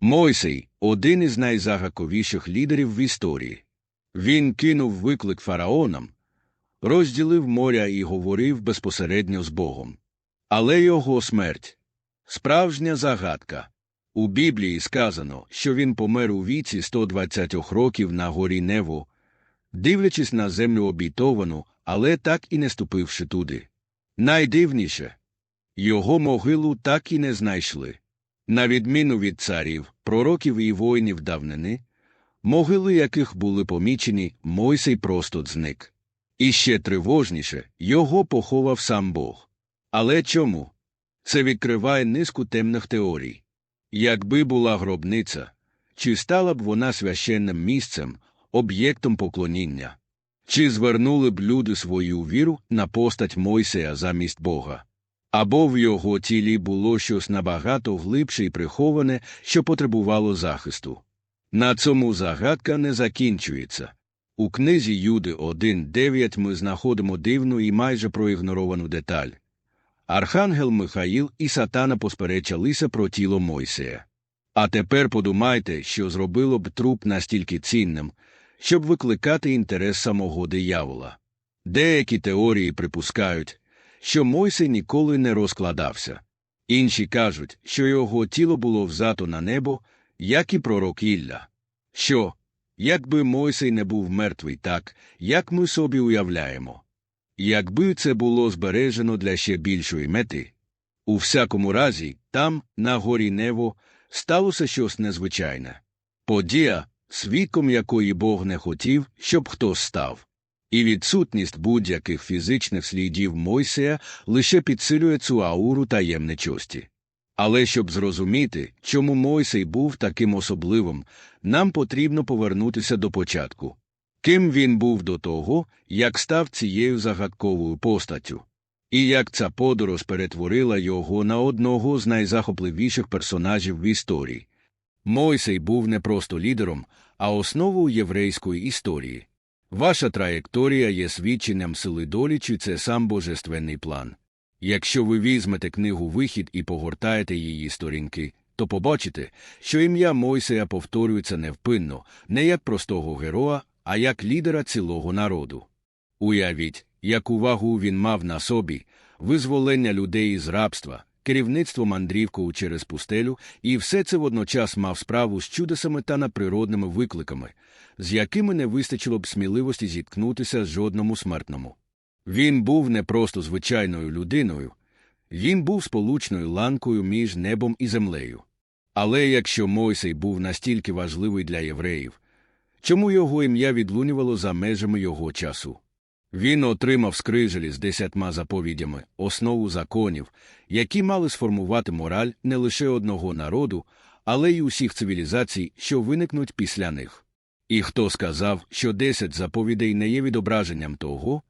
Мойсей один із найзагаковіших лідерів в історії. Він кинув виклик фараонам, розділив моря і говорив безпосередньо з Богом. Але його смерть справжня загадка. У Біблії сказано, що він помер у віці 120 років на горі Нево, дивлячись на землю обітовану, але так і не ступивши туди. Найдивніше його могилу так і не знайшли. На відміну від царів, пророків і воїнів давнини, могили яких були помічені, Мойсей просто зник. І ще тривожніше його поховав сам Бог. Але чому? Це відкриває низку темних теорій. Якби була гробниця, чи стала б вона священним місцем, об'єктом поклоніння? Чи звернули б люди свою віру на постать Мойсея замість Бога? Або в його тілі було щось набагато глибше і приховане, що потребувало захисту. На цьому загадка не закінчується. У книзі Юди 1.9 ми знаходимо дивну і майже проігноровану деталь. Архангел Михаїл і Сатана посперечалися про тіло Мойсея. А тепер подумайте, що зробило б труп настільки цінним, щоб викликати інтерес самого диявола. Деякі теорії припускають, що Мойсей ніколи не розкладався. Інші кажуть, що його тіло було взято на небо, як і пророк Ілля. Що, якби Мойсей не був мертвий так, як ми собі уявляємо. Якби це було збережено для ще більшої мети. У всякому разі, там, на горі Нево, сталося щось незвичайне. Подія, свідком якої Бог не хотів, щоб хтось став. І відсутність будь-яких фізичних слідів Мойсея лише підсилює цю ауру таємничості. Але щоб зрозуміти, чому Мойсей був таким особливим, нам потрібно повернутися до початку. Ким він був до того, як став цією загадковою постаттю, і як ця подорож перетворила його на одного з найзахопливіших персонажів в історії. Мойсей був не просто лідером, а основою єврейської історії. Ваша траєкторія є свідченням сили долі, чи це сам божественний план. Якщо ви візьмете книгу Вихід і погортаєте її сторінки, то побачите, що ім'я Мойсея повторюється невпинно, не як простого героя, а як лідера цілого народу. Уявіть, як увагу він мав на собі, визволення людей із рабства, керівництво мандрівкою через пустелю, і все це водночас мав справу з чудесами та надприродними викликами, з якими не вистачило б сміливості зіткнутися з жодному смертному. Він був не просто звичайною людиною, він був сполучною ланкою між небом і землею. Але якщо Мойсей був настільки важливий для євреїв, чому його ім'я відлунювало за межами його часу? Він отримав скрижелі з десятьма заповідями, основу законів, які мали сформувати мораль не лише одного народу, але й усіх цивілізацій, що виникнуть після них. І хто сказав, що десять заповідей не є відображенням того,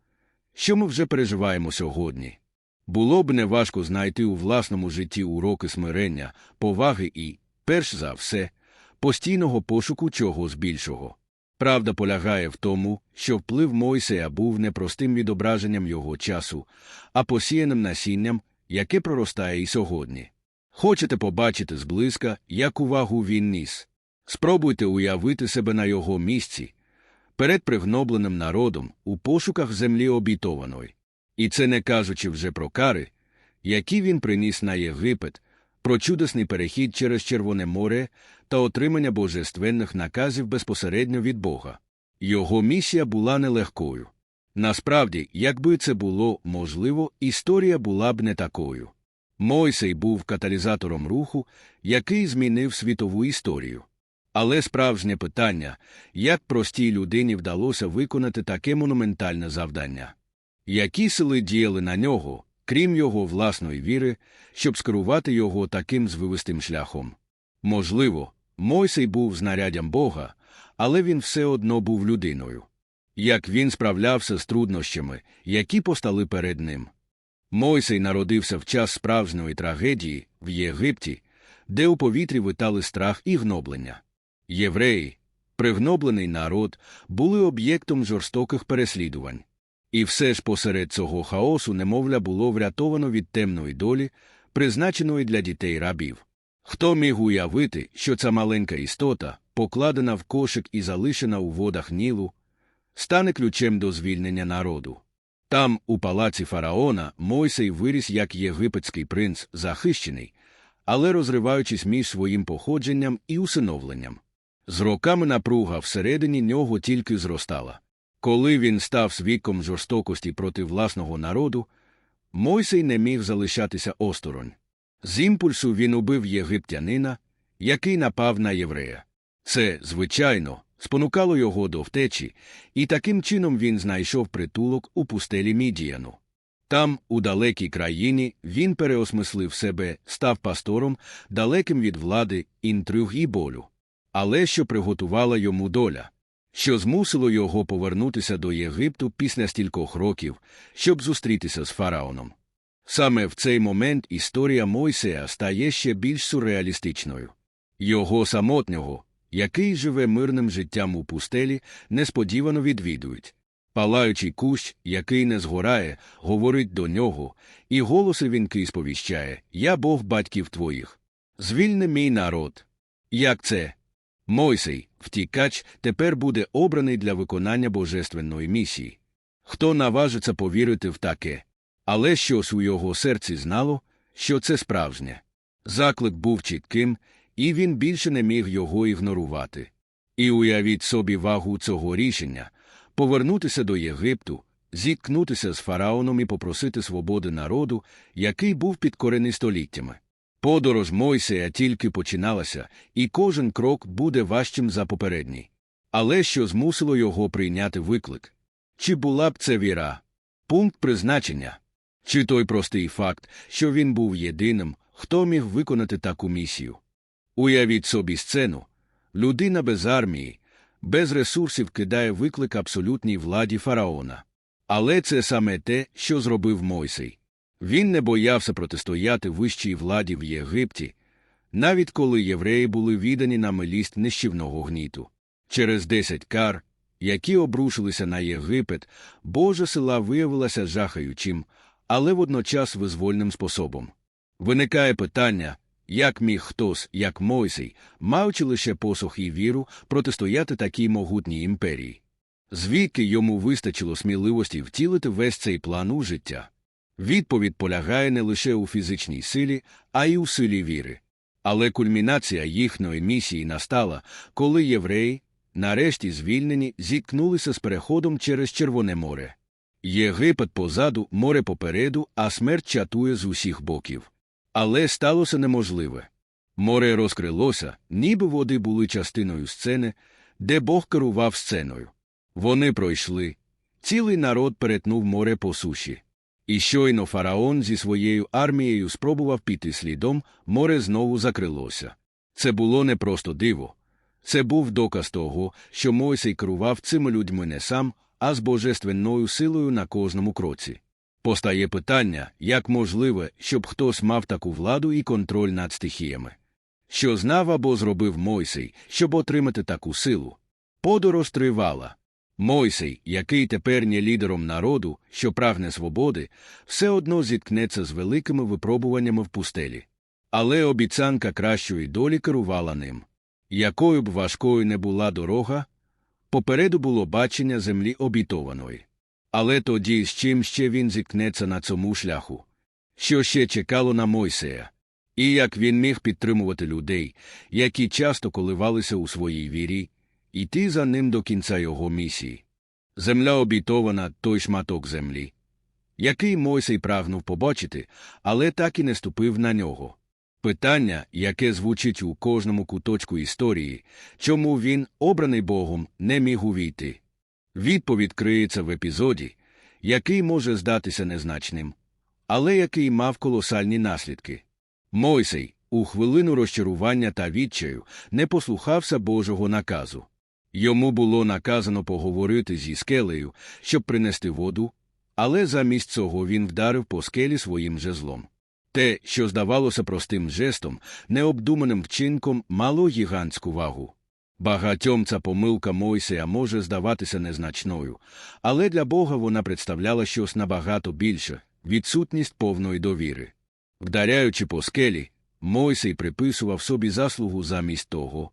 що ми вже переживаємо сьогодні? Було б неважко знайти у власному житті уроки смирення, поваги і, перш за все, постійного пошуку чогось більшого. Правда полягає в тому, що вплив Мойсея був не простим відображенням його часу, а посіяним насінням, яке проростає і сьогодні. Хочете побачити зблизька, як увагу він ніс? Спробуйте уявити себе на його місці, перед пригнобленим народом у пошуках землі обітованої. І це не кажучи вже про кари, які він приніс на Єгипет, про чудесний перехід через Червоне море та отримання божественних наказів безпосередньо від Бога. Його місія була нелегкою. Насправді, якби це було можливо, історія була б не такою. Мойсей був каталізатором руху, який змінив світову історію. Але справжнє питання, як простій людині вдалося виконати таке монументальне завдання? Які сили діяли на нього, крім його власної віри, щоб скерувати його таким звивистим шляхом? Можливо, Мойсей був знаряддям Бога, але він все одно був людиною. Як він справлявся з труднощами, які постали перед ним. Мойсей народився в час справжньої трагедії в Єгипті, де у повітрі витали страх і гноблення. Євреї, пригноблений народ, були об'єктом жорстоких переслідувань. І все ж посеред цього хаосу немовля було врятовано від темної долі, призначеної для дітей рабів. Хто міг уявити, що ця маленька істота, покладена в кошик і залишена у водах Нілу, стане ключем до звільнення народу? Там, у палаці фараона, Мойсей виріс як єгипетський принц, захищений, але розриваючись між своїм походженням і усиновленням. З роками напруга всередині нього тільки зростала. Коли він став свідком жорстокості проти власного народу, Мойсей не міг залишатися осторонь. З імпульсу він убив єгиптянина, який напав на єврея. Це, звичайно, спонукало його до втечі, і таким чином він знайшов притулок у пустелі Мідіяну. Там, у далекій країні, він переосмислив себе, став пастором, далеким від влади, інтриг і болю. Але що приготувала йому доля, що змусило його повернутися до Єгипту після стількох років, щоб зустрітися з фараоном. Саме в цей момент історія Мойсея стає ще більш сюрреалістичною. Його самотнього, який живе мирним життям у пустелі, несподівано відвідують. Палаючий кущ, який не згорає, говорить до нього, і голоси вінки сповіщає Я Бог батьків твоїх. Звільни мій народ. Як це? Мойсей, втікач, тепер буде обраний для виконання божественної місії. Хто наважиться повірити в таке? Але щось у його серці знало, що це справжнє. Заклик був чітким, і він більше не міг його ігнорувати. І уявіть собі вагу цього рішення повернутися до Єгипту, зіткнутися з фараоном і попросити свободи народу, який був підкорений століттями. Подорож Мойсея тільки починалася, і кожен крок буде важчим за попередній. Але що змусило його прийняти виклик? Чи була б це віра? Пункт призначення? Чи той простий факт, що він був єдиним, хто міг виконати таку місію? Уявіть собі сцену людина без армії, без ресурсів кидає виклик абсолютній владі фараона. Але це саме те, що зробив Мойсей. Він не боявся протистояти вищій владі в Єгипті, навіть коли євреї були віддані на милість нищівного гніту. Через десять кар, які обрушилися на Єгипет, Божа сила виявилася жахаючим, але водночас визвольним способом. Виникає питання, як міг хтось, як Мойсей, маючи лише посох і віру, протистояти такій могутній імперії. Звідки йому вистачило сміливості втілити весь цей план у життя? Відповідь полягає не лише у фізичній силі, а й у силі віри. Але кульмінація їхньої місії настала, коли євреї, нарешті звільнені, зіткнулися з переходом через Червоне море. Єгипет позаду, море попереду, а смерть чатує з усіх боків. Але сталося неможливе. Море розкрилося, ніби води були частиною сцени, де Бог керував сценою. Вони пройшли. Цілий народ перетнув море по суші. І щойно фараон зі своєю армією спробував піти слідом, море знову закрилося. Це було не просто диво. Це був доказ того, що Мойсей керував цими людьми не сам, а з божественною силою на кожному кроці. Постає питання, як можливе, щоб хтось мав таку владу і контроль над стихіями. Що знав або зробив Мойсей, щоб отримати таку силу? Подорож тривала. Мойсей, який тепер не лідером народу, що прагне свободи, все одно зіткнеться з великими випробуваннями в пустелі. Але обіцянка кращої долі керувала ним. Якою б важкою не була дорога, попереду було бачення землі обітованої. Але тоді з чим ще він зіткнеться на цьому шляху? Що ще чекало на Мойсея? І як він міг підтримувати людей, які часто коливалися у своїй вірі, йти за ним до кінця його місії. Земля обітована той шматок землі, який Мойсей прагнув побачити, але так і не ступив на нього. Питання, яке звучить у кожному куточку історії, чому він, обраний Богом, не міг увійти. Відповідь криється в епізоді, який може здатися незначним, але який мав колосальні наслідки. Мойсей, у хвилину розчарування та відчаю, не послухався Божого наказу. Йому було наказано поговорити зі скелею, щоб принести воду, але замість цього він вдарив по скелі своїм жезлом. Те, що здавалося простим жестом, необдуманим вчинком, мало гігантську вагу. Багатьом ця помилка Мойсея може здаватися незначною, але для Бога вона представляла щось набагато більше відсутність повної довіри. Вдаряючи по скелі, Мойсей приписував собі заслугу замість того,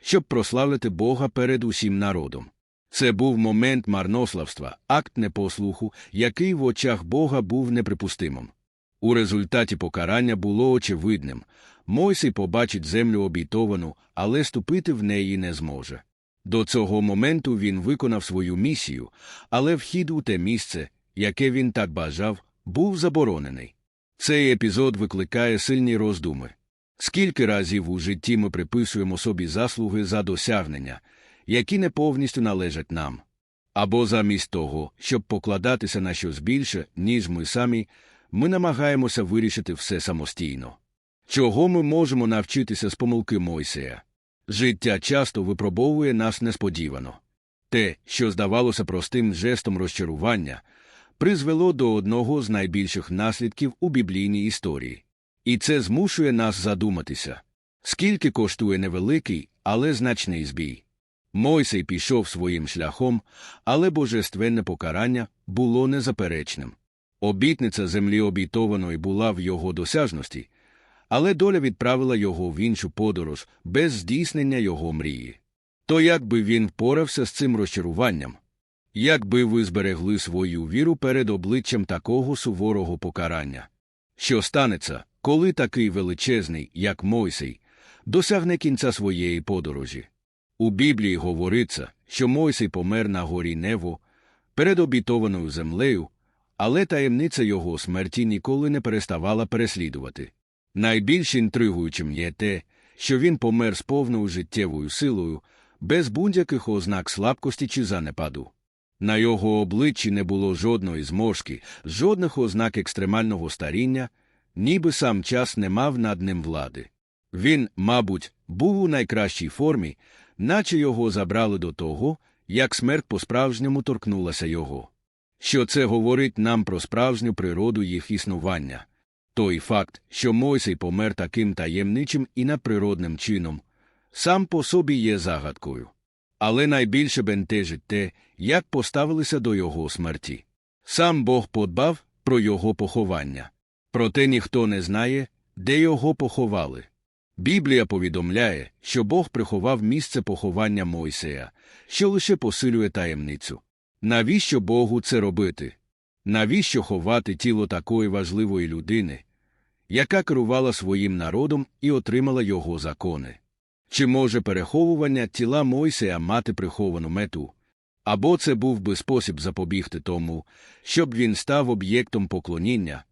щоб прославити Бога перед усім народом. Це був момент марнославства, акт непослуху, який в очах Бога був неприпустимим. У результаті покарання було очевидним Мойсей побачить землю обітовану, але ступити в неї не зможе. До цього моменту він виконав свою місію, але вхід у те місце, яке він так бажав, був заборонений. Цей епізод викликає сильні роздуми. Скільки разів у житті ми приписуємо собі заслуги за досягнення, які не повністю належать нам, або замість того, щоб покладатися на щось більше, ніж ми самі, ми намагаємося вирішити все самостійно. Чого ми можемо навчитися з помилки Мойсея? Життя часто випробовує нас несподівано. Те, що здавалося простим жестом розчарування, призвело до одного з найбільших наслідків у біблійній історії. І це змушує нас задуматися, скільки коштує невеликий, але значний збій. Мойсей пішов своїм шляхом, але божественне покарання було незаперечним. Обітниця землі обітованої була в його досяжності, але доля відправила його в іншу подорож без здійснення його мрії. То як би він впорався з цим розчаруванням? Як би ви зберегли свою віру перед обличчям такого суворого покарання? Що станеться, коли такий величезний, як Мойсей, досягне кінця своєї подорожі? У Біблії говориться, що Мойсей помер на горі Нево перед обітованою землею, але таємниця його смерті ніколи не переставала переслідувати. Найбільш інтригуючим є те, що він помер з повною життєвою силою, без будь-яких ознак слабкості чи занепаду. На його обличчі не було жодної зморшки, жодних ознак екстремального старіння, ніби сам час не мав над ним влади. Він, мабуть, був у найкращій формі, наче його забрали до того, як смерть по-справжньому торкнулася його. Що це говорить нам про справжню природу їх існування? Той факт, що Мойсей помер таким таємничим і надприродним чином, сам по собі є загадкою. Але найбільше бентежить те, як поставилися до його смерті. Сам Бог подбав про його поховання. Проте ніхто не знає, де його поховали. Біблія повідомляє, що Бог приховав місце поховання Мойсея, що лише посилює таємницю. Навіщо Богу це робити? Навіщо ховати тіло такої важливої людини, яка керувала своїм народом і отримала його закони? Чи може переховування тіла Мойсея мати приховану мету? Або це був би спосіб запобігти тому, щоб він став об'єктом поклоніння,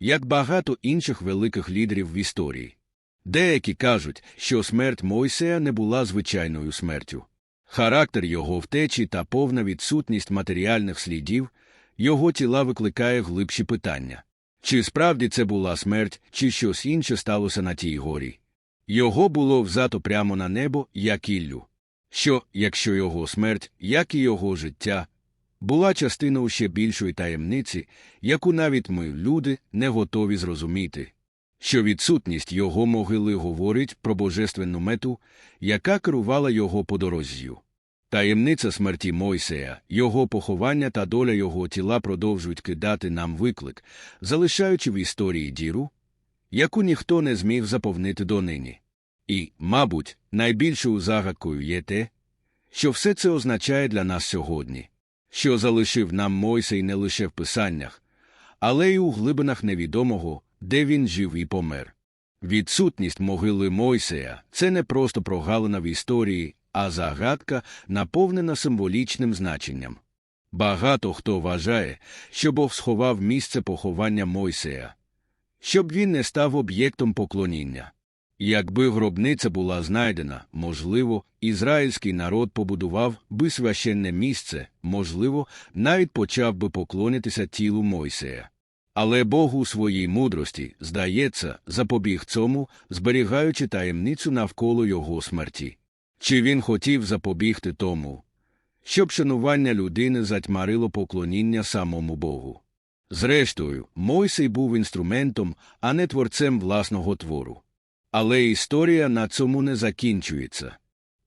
як багато інших великих лідерів в історії? Деякі кажуть, що смерть Мойсея не була звичайною смертю. Характер його втечі та повна відсутність матеріальних слідів, його тіла викликає глибші питання. Чи справді це була смерть, чи щось інше сталося на тій горі? Його було взято прямо на небо, як Іллю. Що, якщо його смерть, як і його життя, була частиною ще більшої таємниці, яку навіть ми, люди, не готові зрозуміти, що відсутність його могили говорить про божественну мету, яка керувала його подорожжю. Таємниця смерті Мойсея, його поховання та доля його тіла продовжують кидати нам виклик, залишаючи в історії діру, яку ніхто не зміг заповнити донині. І, мабуть, найбільшою загадкою є те, що все це означає для нас сьогодні, що залишив нам Мойсей не лише в писаннях, але й у глибинах невідомого, де він жив і помер. Відсутність могили Мойсея це не просто прогалина в історії, а загадка, наповнена символічним значенням. Багато хто вважає, що Бог сховав місце поховання Мойсея, щоб він не став об'єктом поклоніння. Якби гробниця була знайдена, можливо, ізраїльський народ побудував би священне місце, можливо, навіть почав би поклонитися тілу Мойсея. Але Бог у своїй мудрості, здається, запобіг цьому, зберігаючи таємницю навколо його смерті. Чи він хотів запобігти тому, щоб шанування людини затьмарило поклоніння самому Богу? Зрештою, Мойсей був інструментом, а не творцем власного твору. Але історія на цьому не закінчується.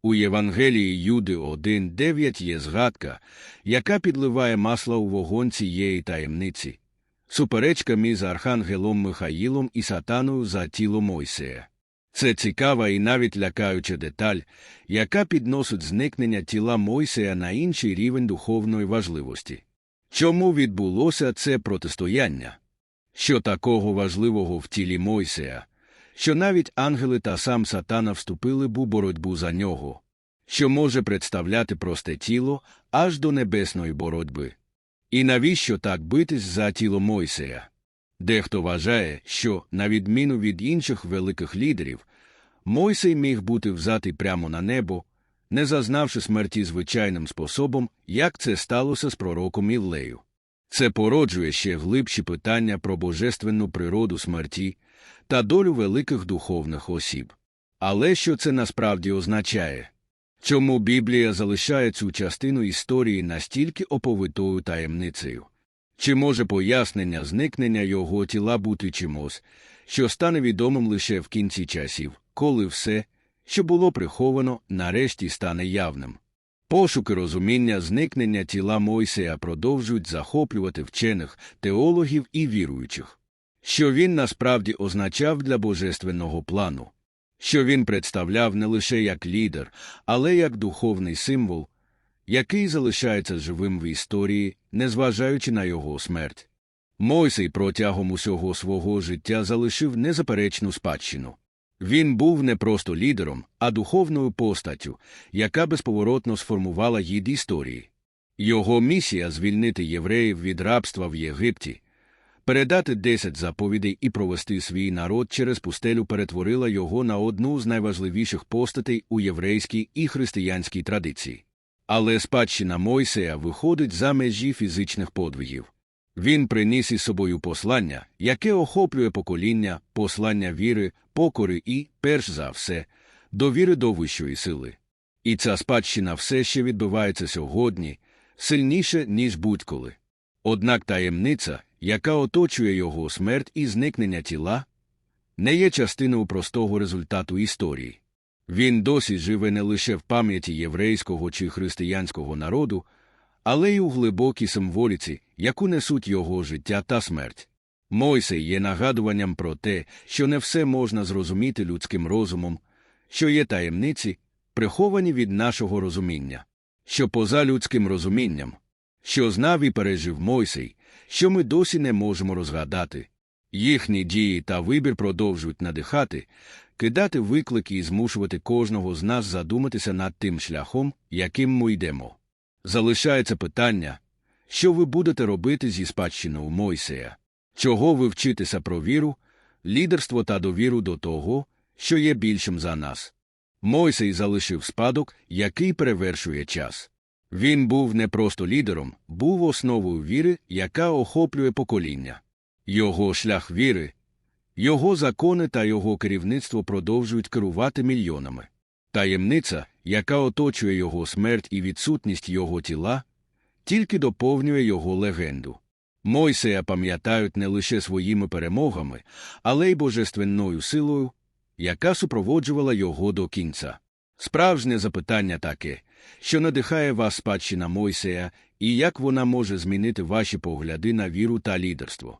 У Євангелії Юди 1.9 є згадка, яка підливає масло у вогонь цієї таємниці. суперечка між архангелом Михаїлом і сатаною за тіло Мойсея. Це цікава і навіть лякаюча деталь, яка підносить зникнення тіла Мойсея на інший рівень духовної важливості. Чому відбулося це протистояння? Що такого важливого в тілі Мойсея, що навіть ангели та сам сатана вступили б у боротьбу за нього, що може представляти просте тіло аж до небесної боротьби. І навіщо так битись за тіло Мойсея? Дехто вважає, що, на відміну від інших великих лідерів, Мойсей міг бути взятий прямо на небо, не зазнавши смерті звичайним способом, як це сталося з пророком Іллею. Це породжує ще глибші питання про божественну природу смерті та долю великих духовних осіб. Але що це насправді означає? Чому Біблія залишає цю частину історії настільки оповитою таємницею? Чи може пояснення зникнення його тіла бути чимось, що стане відомим лише в кінці часів, коли все, що було приховано, нарешті стане явним? Пошуки розуміння зникнення тіла Мойсея продовжують захоплювати вчених, теологів і віруючих. Що він насправді означав для божественного плану, що він представляв не лише як лідер, але як духовний символ, який залишається живим в історії, незважаючи на його смерть. Мойсей протягом усього свого життя залишив незаперечну спадщину. Він був не просто лідером, а духовною постаттю, яка безповоротно сформувала їд історії. Його місія звільнити євреїв від рабства в Єгипті, передати десять заповідей і провести свій народ через пустелю перетворила його на одну з найважливіших постатей у єврейській і християнській традиції. Але спадщина Мойсея виходить за межі фізичних подвигів. Він приніс із собою послання, яке охоплює покоління, послання віри, покори і, перш за все, довіри до вищої сили. І ця спадщина все ще відбувається сьогодні сильніше, ніж будь-коли. Однак таємниця, яка оточує його смерть і зникнення тіла, не є частиною простого результату історії. Він досі живе не лише в пам'яті єврейського чи християнського народу, але й у глибокій символіці, яку несуть його життя та смерть. Мойсей є нагадуванням про те, що не все можна зрозуміти людським розумом, що є таємниці, приховані від нашого розуміння, що поза людським розумінням, що знав і пережив Мойсей, що ми досі не можемо розгадати. Їхні дії та вибір продовжують надихати, кидати виклики і змушувати кожного з нас задуматися над тим шляхом, яким ми йдемо. Залишається питання, що ви будете робити зі спадщиною Мойсея, чого ви вчитеся про віру, лідерство та довіру до того, що є більшим за нас. Мойсей залишив спадок, який перевершує час. Він був не просто лідером, був основою віри, яка охоплює покоління. Його шлях віри, його закони та його керівництво продовжують керувати мільйонами. Таємниця, яка оточує його смерть і відсутність його тіла, тільки доповнює його легенду. Мойсея пам'ятають не лише своїми перемогами, але й божественною силою, яка супроводжувала його до кінця. Справжнє запитання таке, що надихає вас спадщина Мойсея і як вона може змінити ваші погляди на віру та лідерство.